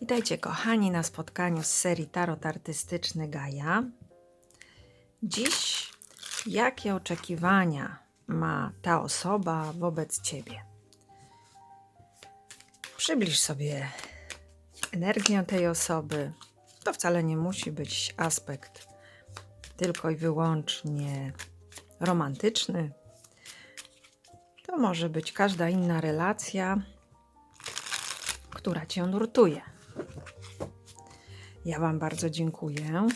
Witajcie kochani na spotkaniu z serii Tarot Artystyczny Gaja. Dziś jakie oczekiwania ma ta osoba wobec Ciebie? Przybliż sobie energię tej osoby. To wcale nie musi być aspekt tylko i wyłącznie romantyczny. To może być każda inna relacja, która Cię nurtuje. Ja Wam bardzo dziękuję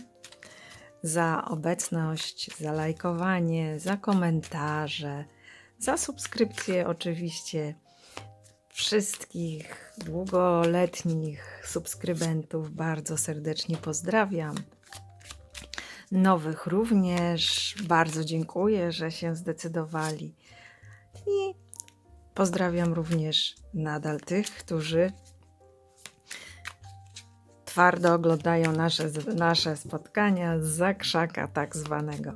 za obecność, za lajkowanie, za komentarze, za subskrypcję oczywiście wszystkich długoletnich subskrybentów. Bardzo serdecznie pozdrawiam. Nowych również bardzo dziękuję, że się zdecydowali. I pozdrawiam również nadal tych, którzy twardo oglądają nasze, nasze spotkania z zakrzaka tak zwanego.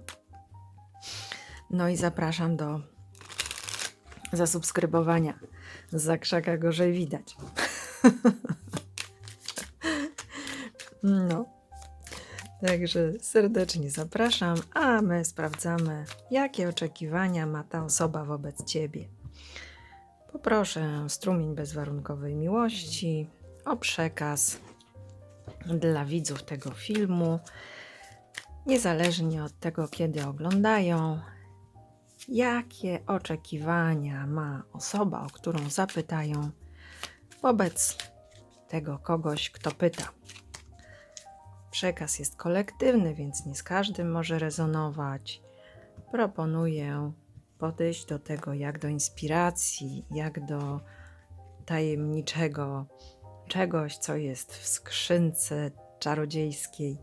No i zapraszam do zasubskrybowania. Z zakrzaka gorzej widać. no. Także serdecznie zapraszam, a my sprawdzamy, jakie oczekiwania ma ta osoba wobec Ciebie. Poproszę strumień bezwarunkowej miłości o przekaz dla widzów tego filmu, niezależnie od tego, kiedy oglądają, jakie oczekiwania ma osoba, o którą zapytają, wobec tego kogoś, kto pyta. Przekaz jest kolektywny, więc nie z każdym może rezonować. Proponuję podejść do tego jak do inspiracji, jak do tajemniczego czegoś, co jest w skrzynce czarodziejskiej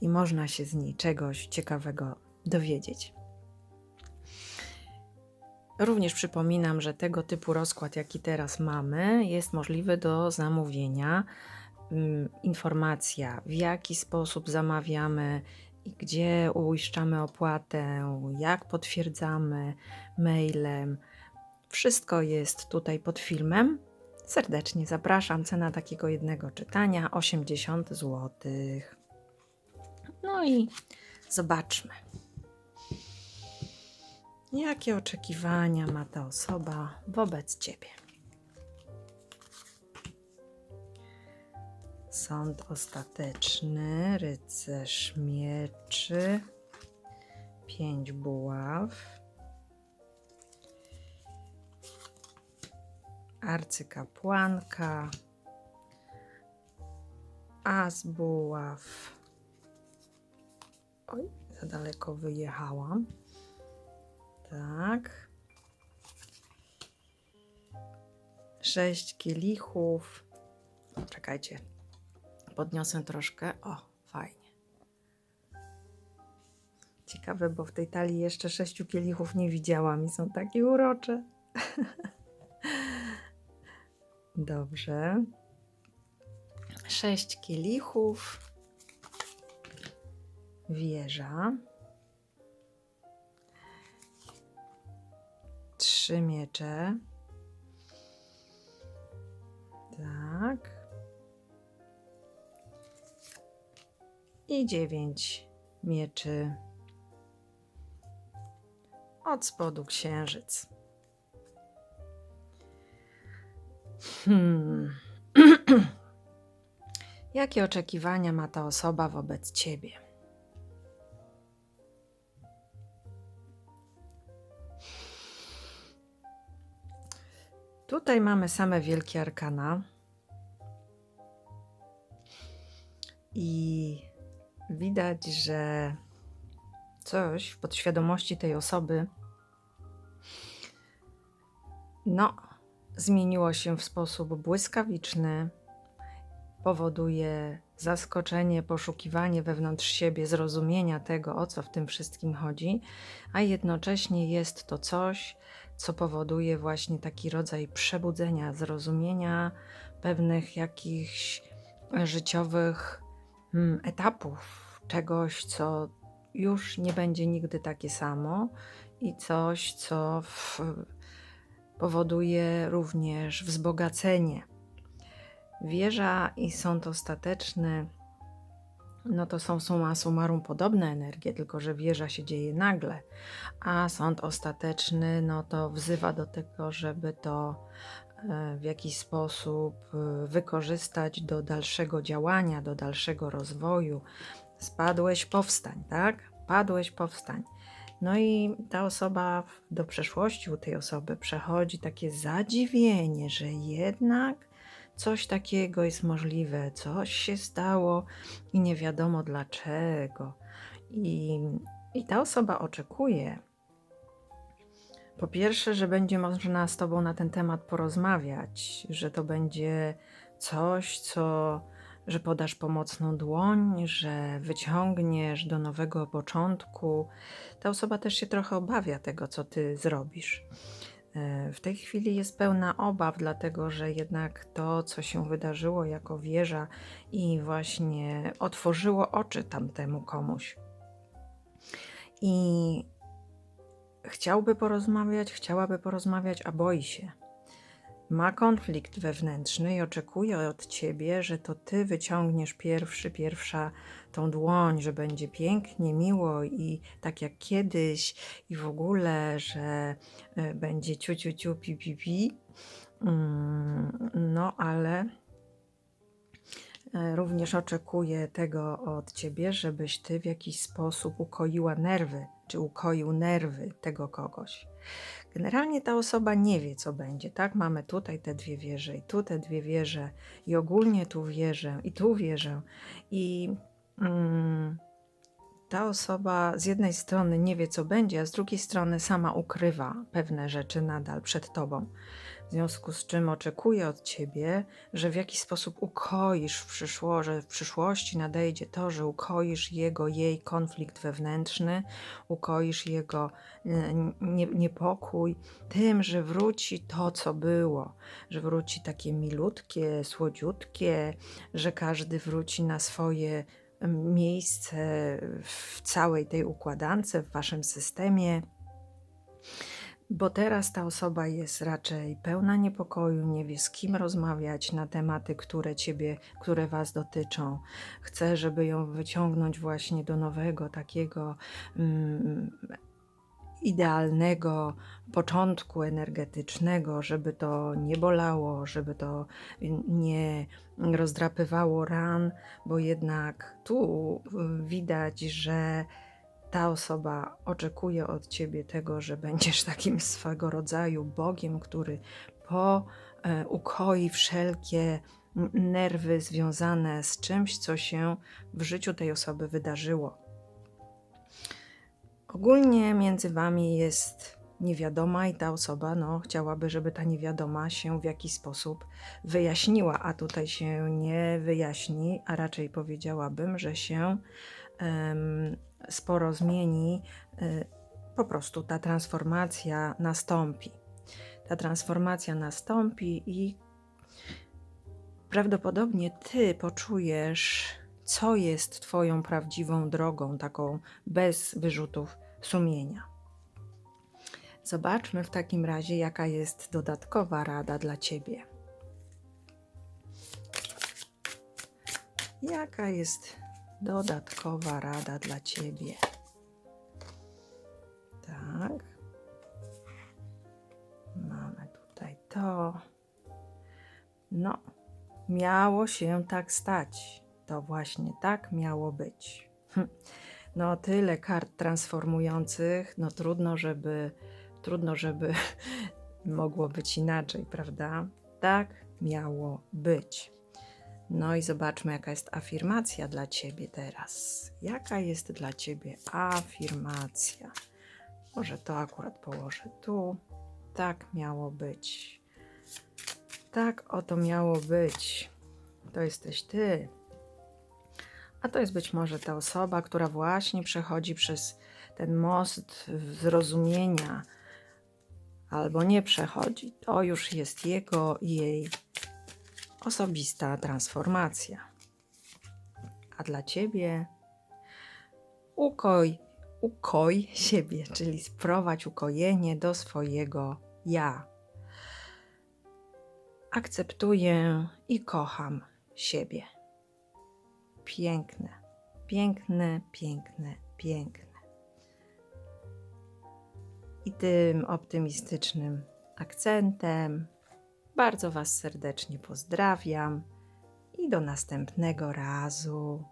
i można się z niej czegoś ciekawego dowiedzieć. Również przypominam, że tego typu rozkład, jaki teraz mamy, jest możliwy do zamówienia. Mm, informacja, w jaki sposób zamawiamy i gdzie uiszczamy opłatę, jak potwierdzamy mailem. Wszystko jest tutaj pod filmem. Serdecznie zapraszam. Cena takiego jednego czytania 80 zł. No i zobaczmy. Jakie oczekiwania ma ta osoba wobec ciebie? Sąd ostateczny, rycerz mieczy, pięć buław, arcykapłanka, as buław. Oj, za daleko wyjechałam. Tak. Sześć kielichów. Czekajcie, podniosę troszkę. O, fajnie. Ciekawe, bo w tej talii jeszcze sześciu kielichów nie widziałam i są takie urocze. Dobrze. Sześć kielichów. Wieża. Trzy miecze. Tak. I dziewięć mieczy. Od spodu księżyc. Hmm. Jakie oczekiwania ma ta osoba wobec ciebie? Tutaj mamy same wielkie arkana. I widać, że coś w podświadomości tej osoby no, zmieniło się w sposób błyskawiczny, powoduje zaskoczenie, poszukiwanie wewnątrz siebie, zrozumienia tego, o co w tym wszystkim chodzi, a jednocześnie jest to coś, co powoduje właśnie taki rodzaj przebudzenia, zrozumienia pewnych jakichś życiowych hmm, etapów, czegoś, co już nie będzie nigdy takie samo i coś, co w, powoduje również wzbogacenie. Wieża i sąd ostateczny no to są summa summarum podobne energie, tylko że wieża się dzieje nagle, a sąd ostateczny no to wzywa do tego, żeby to e, w jakiś sposób e, wykorzystać do dalszego działania, do dalszego rozwoju. Spadłeś, powstań, tak? Padłeś, powstań. No i ta osoba do przeszłości u tej osoby przechodzi takie zadziwienie, że jednak coś takiego jest możliwe, coś się stało i nie wiadomo dlaczego. I, i ta osoba oczekuje, po pierwsze, że będzie można z Tobą na ten temat porozmawiać, że to będzie coś, co, że podasz pomocną dłoń, że wyciągniesz do nowego początku. Ta osoba też się trochę obawia tego, co Ty zrobisz. E, W tej chwili jest pełna obaw, dlatego że jednak to, co się wydarzyło jako wieża i właśnie otworzyło oczy tamtemu komuś. I chciałby porozmawiać, chciałaby porozmawiać, a boi się. Ma konflikt wewnętrzny i oczekuje od ciebie, że to ty wyciągniesz pierwszy, pierwsza tą dłoń, że będzie pięknie, miło i tak jak kiedyś, i w ogóle, że e, będzie ciu, ciu, ciu, pi, pi, pi. Mm, No, ale e, również oczekuje tego od ciebie, żebyś ty w jakiś sposób ukoiła nerwy, czy ukoił nerwy tego kogoś. Generalnie ta osoba nie wie, co będzie, tak? Mamy tutaj te dwie wieże, i tu te dwie wieże, i ogólnie tu wierzę, i tu wierzę. I mm, ta osoba z jednej strony nie wie, co będzie, a z drugiej strony sama ukrywa pewne rzeczy nadal przed tobą. W związku z czym oczekuje od ciebie, że w jakiś sposób ukoisz w przyszło, że w przyszłości nadejdzie to, że ukoisz jego, jej konflikt wewnętrzny, ukoisz jego e, nie, niepokój tym, że wróci to, co było, że wróci takie milutkie, słodziutkie, że każdy wróci na swoje em, miejsce w całej tej układance, w waszym systemie. Bo teraz ta osoba jest raczej pełna niepokoju, nie wie z kim rozmawiać na tematy, które ciebie, które was dotyczą. Chce, żeby ją wyciągnąć właśnie do nowego, takiego mm, idealnego początku energetycznego, żeby to nie bolało, żeby to nie rozdrapywało ran, bo jednak tu widać, że ta osoba oczekuje od ciebie tego, że będziesz takim swego rodzaju Bogiem, który po e, ukoi wszelkie nerwy związane z czymś, co się w życiu tej osoby wydarzyło. Ogólnie między wami jest niewiadoma i ta osoba no, chciałaby, żeby ta niewiadoma się w jakiś sposób wyjaśniła, a tutaj się nie wyjaśni, a raczej powiedziałabym, że się em, sporo zmieni, y, po prostu ta transformacja nastąpi. Ta transformacja nastąpi i prawdopodobnie ty poczujesz, co jest Twoją prawdziwą drogą, taką bez wyrzutów sumienia. Zobaczmy w takim razie, jaka jest dodatkowa rada dla Ciebie. Jaka jest dodatkowa rada dla Ciebie? Tak. Mamy tutaj to. No, miało się tak stać. To właśnie tak miało być. Hm. No, tyle kart transformujących, no trudno, żeby trudno, żeby mogło być inaczej, prawda? Tak miało być. No i zobaczmy, jaka jest afirmacja dla ciebie teraz. Jaka jest dla ciebie afirmacja? Może to akurat położę tu. Tak miało być. Tak oto miało być. To jesteś ty. A to jest być może ta osoba, która właśnie przechodzi przez ten most zrozumienia, albo nie przechodzi. To już jest jego, jej osobista transformacja. A dla ciebie ukoj, ukoj siebie, czyli sprowadź ukojenie do swojego ja. akceptuję i kocham siebie. Piękne, piękne, piękne, piękne. I tym optymistycznym akcentem bardzo Was serdecznie pozdrawiam i do następnego razu.